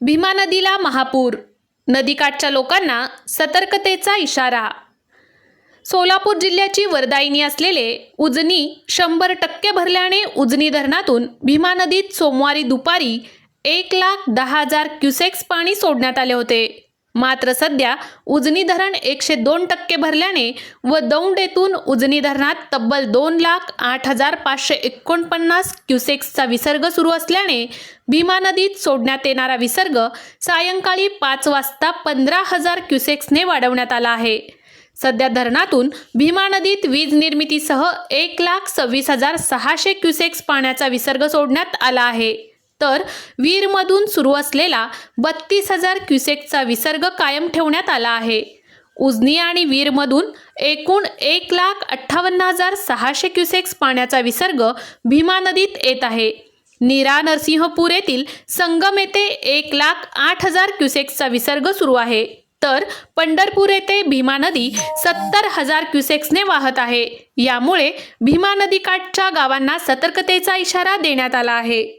भीमा नदीला महापूर. नदीकाठच्या लोकांना सतर्कतेचा इशारा. सोलापूर जिल्ह्याची वरदायिनी असलेले उजनी शंभर टक्के भरल्याने उजनी धरणातून भीमा नदीत सोमवारी दुपारी एक लाख दहा हजार क्युसेक्स पाणी सोडण्यात आले होते. मात्र सध्या उजनी धरण एकशे दोन टक्के भरल्याने व दौंडेतून उजनी धरणात तब्बल दोन लाख आठ हजार पाचशे एकोणपन्नास क्युसेक्सचा विसर्ग सुरू असल्याने भीमा नदीत सोडण्यात येणारा विसर्ग सायंकाळी पाच वाजता पंधरा हजार क्युसेक्सने वाढवण्यात आला आहे. सध्या धरणातून भीमा नदीत वीज निर्मितीसह एक लाख सव्वीस हजार सहाशे क्युसेक्स पाण्याचा विसर्ग सोडण्यात आला आहे. तर वीरमधून सुरू असलेला बत्तीस हजार क्युसेकचा विसर्ग कायम ठेवण्यात आला आहे. उजनी आणि वीरमधून एकूण एक लाख अठ्ठावन्न हजार सहाशे क्युसेक्स पाण्याचा विसर्ग भीमा नदीत येत आहे. नीरा नरसिंहपूर येथील संगम येथे एक लाख आठ हजार क्युसेक्सचा विसर्ग सुरू आहे. तर पंढरपूर येथे भीमा नदी सत्तर हजार क्युसेक्सने वाहत आहे. यामुळे भीमा नदीकाठच्या गावांना सतर्कतेचा इशारा देण्यात आला आहे.